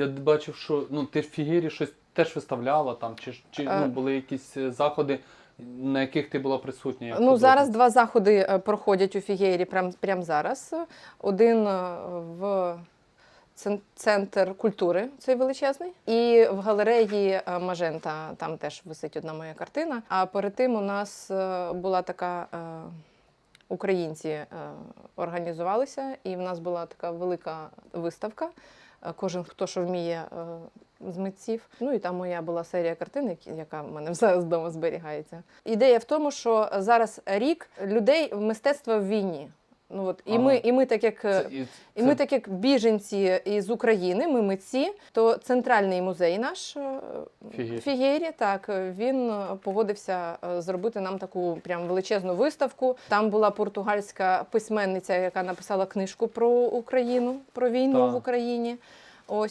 Я бачив, що ну ти в фігірі щось теж виставляла там, чи, чи Е. ну, були якісь е, заходи, на яких ти була присутня? як Ну, художник? зараз два заходи е, проходять у Фігєрі прямо прям зараз. Один е, в центр культури, цей величезний, і в галереї е, Мажента там теж висить одна моя картина. А перед тим у нас е, була така. е, Українці е, організувалися, і в нас була така велика виставка. Е, Кожен хто що вміє е, з митців. Ну і там моя була серія картин, яка в мене зараз вдома зберігається. Ідея в тому, що зараз рік людей в мистецтво в війні. Ну от і Ага. ми, і ми, так як е, Це, і, і ми, так як біженці із України, ми митці, то центральний музей наш е, Фігєрі. Фігєрі, так е, він погодився зробити нам таку прям величезну виставку. Там була португальська письменниця, яка написала книжку про Україну, про війну Так. в Україні. Ось